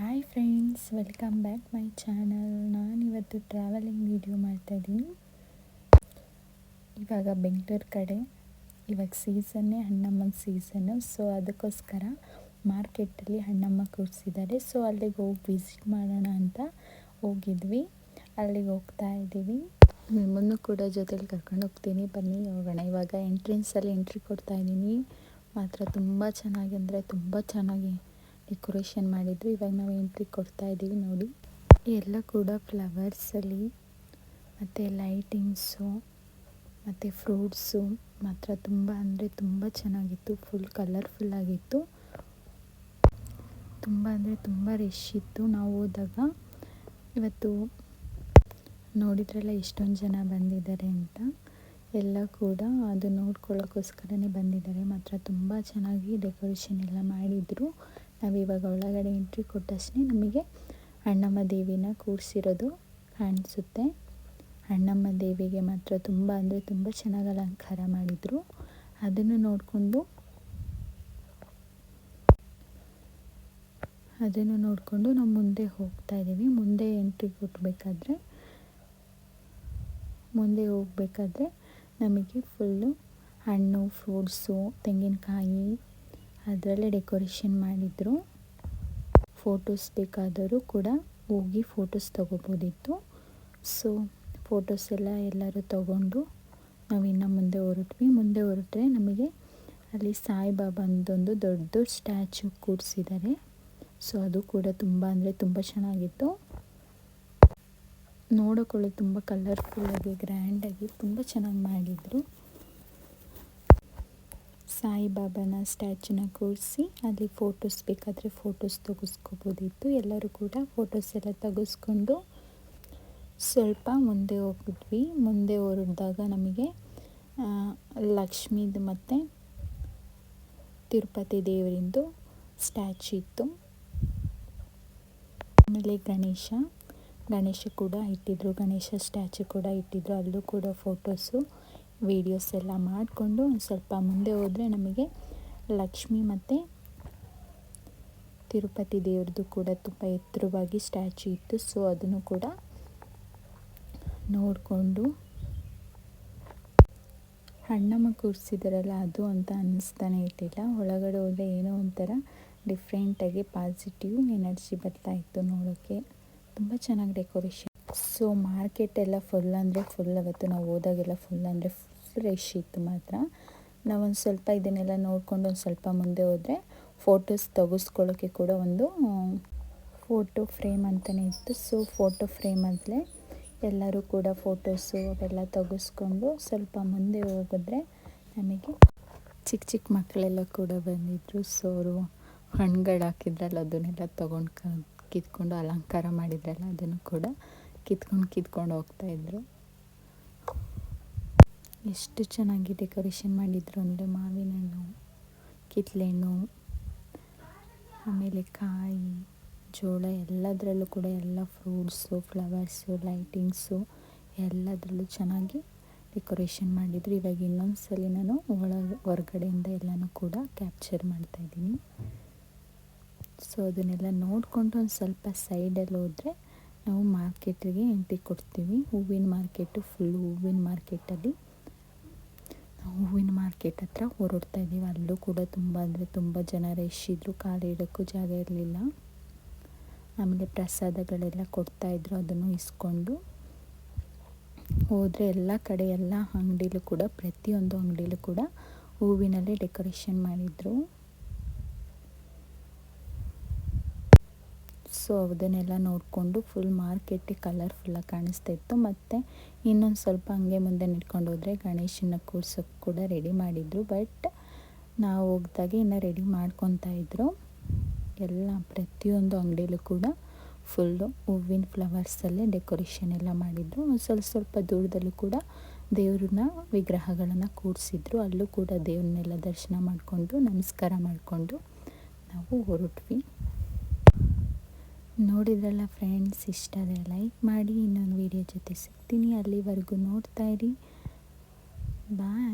Hi friends welcome back my channel ನಾನಿವತ್ತು travelling video ಮಾಡ್ತಾಯಿದ್ದೀನಿ ಇವಾಗ ಬೆಂಗಳೂರು ಕಡೆ. ಇವಾಗ ಸೀಸನ್ನೇ ಹಣ್ಣಮ್ಮನ ಸೀಸನ್ನು ಸೊ ಅದಕ್ಕೋಸ್ಕರ ಮಾರ್ಕೆಟಲ್ಲಿ ಹಣ್ಣಮ್ಮ ಕೂರಿಸಿದ್ದಾರೆ. ಸೊ ಅಲ್ಲಿಗೆ ಹೋಗಿ ವಿಸಿಟ್ ಮಾಡೋಣ ಅಂತ ಹೋಗಿದ್ವಿ. ಅಲ್ಲಿಗೆ ಹೋಗ್ತಾ ಇದ್ದೀವಿ. ನಿಮ್ಮನ್ನು ಕೂಡ ಜೊತೆಲಿ ಕರ್ಕೊಂಡು ಹೋಗ್ತೀನಿ. ಬನ್ನಿ, ಹೋಗೋಣ. ಇವಾಗ ಎಂಟ್ರೆನ್ಸಲ್ಲಿ ಎಂಟ್ರಿ ಕೊಡ್ತಾಯಿದ್ದೀನಿ ಮಾತ್ರ ತುಂಬ ಚೆನ್ನಾಗಿ, ಅಂದರೆ ತುಂಬ ಚೆನ್ನಾಗಿ ಡೆಕೋರೇಷನ್ ಮಾಡಿದ್ರು. ಇವಾಗ ನಾವು ಎಂಟ್ರಿ ಕೊಡ್ತಾ ಇದ್ದೀವಿ ನೋಡಿ. ಎಲ್ಲ ಕೂಡ ಫ್ಲವರ್ಸಲ್ಲಿ ಮತ್ತು ಲೈಟಿಂಗ್ಸು ಮತ್ತು ಫ್ರೂಟ್ಸು ಮಾತ್ರ ತುಂಬ ಅಂದರೆ ತುಂಬ ಚೆನ್ನಾಗಿತ್ತು. ಫುಲ್ ಕಲರ್ಫುಲ್ ಆಗಿತ್ತು. ತುಂಬ ಅಂದರೆ ತುಂಬ ರಶ್ ಇತ್ತು. ನಾವು ಹೋದಾಗ ಇವತ್ತು ನೋಡಿದ್ರಲ್ಲ ಎಷ್ಟೊಂದು ಜನ ಬಂದಿದ್ದಾರೆ ಅಂತ. ಎಲ್ಲ ಕೂಡ ಅದು ನೋಡ್ಕೊಳ್ಳೋಕ್ಕೋಸ್ಕರನೇ ಬಂದಿದ್ದಾರೆ. ಮಾತ್ರ ತುಂಬ ಚೆನ್ನಾಗಿ ಡೆಕೋರೇಷನ್ ಎಲ್ಲ ಮಾಡಿದರು. ನಾವು ಇವಾಗ ಒಳಗಡೆ ಎಂಟ್ರಿ ಕೊಟ್ಟಷ್ಟೇ ನಮಗೆ ಅಣ್ಣಮ್ಮ ದೇವಿನ ಕೂರಿಸಿರೋದು ಕಾಣಿಸುತ್ತೆ. ಅಣ್ಣಮ್ಮ ದೇವಿಗೆ ಮಾತ್ರ ತುಂಬ ಅಂದರೆ ತುಂಬ ಚೆನ್ನಾಗಿ ಅಲಂಕಾರ ಮಾಡಿದರು. ಅದನ್ನು ನೋಡಿಕೊಂಡು ಅದನ್ನು ನೋಡಿಕೊಂಡು ನಾವು ಮುಂದೆ ಹೋಗ್ತಾ ಇದ್ದೀವಿ. ಮುಂದೆ ಎಂಟ್ರಿ ಕೊಟ್ಟಬೇಕಾದ್ರೆ ಮುಂದೆ ಹೋಗಬೇಕಾದ್ರೆ ನಮಗೆ ಫುಲ್ಲು ಹಣ್ಣು ಫ್ರೂಟ್ಸು ತೆಂಗಿನಕಾಯಿ ಅದರಲ್ಲೇ ಡೆಕೋರೇಷನ್ ಮಾಡಿದರು. ಫೋಟೋಸ್ ಬೇಕಾದರೂ ಕೂಡ ಹೋಗಿ ಫೋಟೋಸ್ ತೊಗೋಬೋದಿತ್ತು. ಸೊ, ಫೋಟೋಸ್ ಎಲ್ಲ ಎಲ್ಲರೂ ತಗೊಂಡು ನಾವು ಇನ್ನು ಮುಂದೆ ಹೊರಟ್ವಿ. ಮುಂದೆ ಹೊರಟ್ರೆ ನಮಗೆ ಅಲ್ಲಿ ಸಾಯಿಬಾಬಂದೊಂದು ದೊಡ್ಡ ಸ್ಟ್ಯಾಚು ಕೂಡಿಸಿದ್ದಾರೆ ಸೊ, ಅದು ಕೂಡ ತುಂಬ ಅಂದರೆ ತುಂಬ ಚೆನ್ನಾಗಿತ್ತು. ನೋಡೋಕೊಳ್ಳಿ ತುಂಬ ಕಲರ್ಫುಲ್ಲಾಗಿ ಗ್ರ್ಯಾಂಡಾಗಿ ತುಂಬ ಚೆನ್ನಾಗಿ ಮಾಡಿದರು. ಸಾಯಿಬಾಬಾನ ಸ್ಟ್ಯಾಚುನ ಕೂರಿಸಿ ಅಲ್ಲಿ ಫೋಟೋಸ್ ಬೇಕಾದರೆ ಫೋಟೋಸ್ ತೆಗೆಸ್ಕೋಬೋದಿತ್ತು. ಎಲ್ಲರೂ ಕೂಡ ಫೋಟೋಸ್ ಎಲ್ಲ ತೆಗೆಸ್ಕೊಂಡು ಸ್ವಲ್ಪ ಮುಂದೆ ಹೋಗಿದ್ವಿ ಮುಂದೆ ಹೊರಡಿದಾಗ ನಮಗೆ ಲಕ್ಷ್ಮೀದು ಮತ್ತು ತಿರುಪತಿ ದೇವರಿಂದು ಸ್ಟ್ಯಾಚು ಇತ್ತು. ಆಮೇಲೆ ಗಣೇಶ ಗಣೇಶ ಕೂಡ ಇಟ್ಟಿದ್ದರು ಗಣೇಶ ಸ್ಟ್ಯಾಚು ಕೂಡ ಇಟ್ಟಿದ್ರು. ಅಲ್ಲೂ ಕೂಡ ಫೋಟೋಸು. ವೀಡಿಯೋಸ್ ಎಲ್ಲ ಮಾಡಿಕೊಂಡು ಒಂದು ಸ್ವಲ್ಪ ಮುಂದೆ ಹೋದರೆ ನಮಗೆ ಲಕ್ಷ್ಮಿ ಮತ್ತು ತಿರುಪತಿ ದೇವ್ರದ್ದು ಕೂಡ ತುಂಬ ಎತ್ತರವಾಗಿ ಸ್ಟ್ಯಾಚು ಇತ್ತು. ಸೊ ಅದನ್ನು ಕೂಡ ನೋಡಿಕೊಂಡು ಹಣ್ಣಮ್ಮ ಕೂರಿಸಿದಾರಲ್ಲ, ಅದು ಅಂತ ಅನ್ನಿಸ್ತಾನೆ ಇರಲಿಲ್ಲ. ಒಳಗಡೆ ಹೋದರೆ ಏನೋ ಒಂಥರ ಡಿಫ್ರೆಂಟಾಗಿ ಪಾಸಿಟಿವ್ ಎನರ್ಜಿ ಬರ್ತಾಯಿತ್ತು ನೋಡೋಕ್ಕೆ. ತುಂಬ ಚೆನ್ನಾಗಿ ಡೆಕೋರೇಷನ್ ಸೊ ಮಾರ್ಕೆಟ್ ಎಲ್ಲ ಫುಲ್ ಅಂದರೆ ಫುಲ್ ಅವತ್ತು ನಾವು ಹೋದಾಗೆಲ್ಲ ಫುಲ್ ಅಂದರೆ ಫ್ರೆಶ್ ರಶ್ ಇತ್ತು ಮಾತ್ರ. ನಾವೊಂದು ಸ್ವಲ್ಪ ಇದನ್ನೆಲ್ಲ ನೋಡ್ಕೊಂಡು ಒಂದು ಸ್ವಲ್ಪ ಮುಂದೆ ಹೋದರೆ ಫೋಟೋಸ್ ತೆಗೆಸ್ಕೊಳ್ಳೋಕ್ಕೆ ಕೂಡ ಒಂದು ಫೋಟೋ ಫ್ರೇಮ್ ಅಂತಲೇ ಇತ್ತು. ಸೊ ಫೋಟೋ ಫ್ರೇಮಲ್ಲೇ ಎಲ್ಲರೂ ಕೂಡ ಫೋಟೋಸು ಅವೆಲ್ಲ ತೆಗೆಸ್ಕೊಂಡು ಸ್ವಲ್ಪ ಮುಂದೆ ಹೋಗಿದ್ರೆ ನಮಗೆ ಚಿಕ್ಕ ಚಿಕ್ಕ ಮಕ್ಕಳೆಲ್ಲ ಕೂಡ ಬಂದಿದ್ದರು ಸೊ ಅವರು ಹಣ್ಗಳು ಹಾಕಿದ್ರಲ್ಲ, ಅದನ್ನೆಲ್ಲ ತೊಗೊಂಡು ಕಿತ್ಕೊಂಡು ಅಲಂಕಾರ ಮಾಡಿದ್ರಲ್ಲ, ಅದನ್ನು ಕೂಡ ಕಿತ್ಕೊಂಡು ಕಿತ್ಕೊಂಡು ಹೋಗ್ತಾಯಿದ್ರು ಎಷ್ಟು ಚೆನ್ನಾಗಿ ಡೆಕೋರೇಷನ್ ಮಾಡಿದ್ರು ಅಂದರೆ ಮಾವಿನ ಹಣ್ಣು ಕಿತ್ಳೆಹಣ್ಣು ಆಮೇಲೆ ಕಾಯಿ, ಜೋಳ ಎಲ್ಲದರಲ್ಲೂ ಕೂಡ ಎಲ್ಲ ಫ್ರೂಟ್ಸು ಫ್ಲವರ್ಸು ಲೈಟಿಂಗ್ಸು ಎಲ್ಲದರಲ್ಲೂ ಚೆನ್ನಾಗಿ ಡೆಕೋರೇಷನ್ ಮಾಡಿದರು. ಇವಾಗ ಇನ್ನೊಂದು ಸಲ ನಾನು ಒಳಗೆ ಹೊರಗಡೆಯಿಂದ ಎಲ್ಲನೂ ಕೂಡ ಕ್ಯಾಪ್ಚರ್ ಮಾಡ್ತಾಯಿದ್ದೀನಿ ಸೊ ಅದನ್ನೆಲ್ಲ ನೋಡಿಕೊಂಡು ಒಂದು ಸ್ವಲ್ಪ ಸೈಡಲ್ಲಿ ಹೋದರೆ ನಾವು ಮಾರ್ಕೆಟಿಗೆ ಎಂಟ್ರಿ ಕೊಡ್ತೀವಿ. ಹೂವಿನ ಮಾರ್ಕೆಟು ಫುಲ್ಲು ಹೂವಿನ ಮಾರ್ಕೆಟಲ್ಲಿ ನಾವು ಹೂವಿನ ಮಾರ್ಕೆಟ್ ಹತ್ರ ಹೊರಡ್ತಾ ಇದ್ದೀವಿ. ಅಲ್ಲೂ ಕೂಡ ತುಂಬ ಅಂದರೆ ತುಂಬ ಜನ ರಶ್ ಇದ್ದರು ಕಾಲಿಡೋಕ್ಕೂ ಜಾಗ ಇರಲಿಲ್ಲ. ಆಮೇಲೆ ಪ್ರಸಾದಗಳೆಲ್ಲ ಕೊಡ್ತಾಯಿದ್ರು ಅದನ್ನು ಇಸ್ಕೊಂಡು ಹೋದರೆ ಎಲ್ಲ ಕಡೆ ಎಲ್ಲ ಅಂಗಡಿಲೂ ಕೂಡ, ಪ್ರತಿಯೊಂದು ಅಂಗಡಿಲೂ ಕೂಡ ಹೂವಿನಲ್ಲೇ ಡೆಕೋರೇಷನ್ ಮಾಡಿದರು. ಸೊ ಅದನ್ನೆಲ್ಲ ನೋಡಿಕೊಂಡು ಫುಲ್ ಮಾರ್ಕೆಟ್ ಕಲರ್ಫುಲ್ಲಾಗಿ ಕಾಣಿಸ್ತಾ ಇತ್ತು. ಮತ್ತು ಇನ್ನೊಂದು ಸ್ವಲ್ಪ ಹಂಗೆ ಮುಂದೆ ನಿಂತ್ಕೊಂಡು ಹೋದರೆ ಗಣೇಶನ ಕೂರ್ಸೋಕ್ಕೆ ಕೂಡ ರೆಡಿ ಮಾಡಿದರು. ಬಟ್ ನಾವು ಹೋಗ್ದಾಗ ಇನ್ನು ರೆಡಿ ಮಾಡ್ಕೊತಾ ಇದ್ದರು ಎಲ್ಲ, ಪ್ರತಿಯೊಂದು ಅಂಗಡಿಲೂ ಕೂಡ ಫುಲ್ಲು ಹೂವಿನ ಫ್ಲವರ್ಸಲ್ಲೇ ಡೆಕೋರೇಷನ್ ಎಲ್ಲ ಮಾಡಿದರು. ಸ್ವಲ್ಪ ಸ್ವಲ್ಪ ದೂರದಲ್ಲೂ ಕೂಡ ದೇವ್ರನ್ನ, ವಿಗ್ರಹಗಳನ್ನು ಕೂರಿಸಿದ್ರು. ಅಲ್ಲೂ ಕೂಡ ದೇವ್ರನ್ನೆಲ್ಲ ದರ್ಶನ ಮಾಡಿಕೊಂಡು, ನಮಸ್ಕಾರ ಮಾಡಿಕೊಂಡು ನಾವು ಹೊರಟ್ವಿ. ನೋಡಿದ್ರಲ್ಲ ಫ್ರೆಂಡ್ಸ್ ಇಷ್ಟ ಆದರೆ ಲೈಕ್ ಮಾಡಿ ಇನ್ನೊಂದು ವೀಡಿಯೋ ಜೊತೆ ಸಿಗ್ತೀನಿ. ಅಲ್ಲಿವರೆಗೂ ನೋಡ್ತಾ ಇರಿ. ಬಾಯ್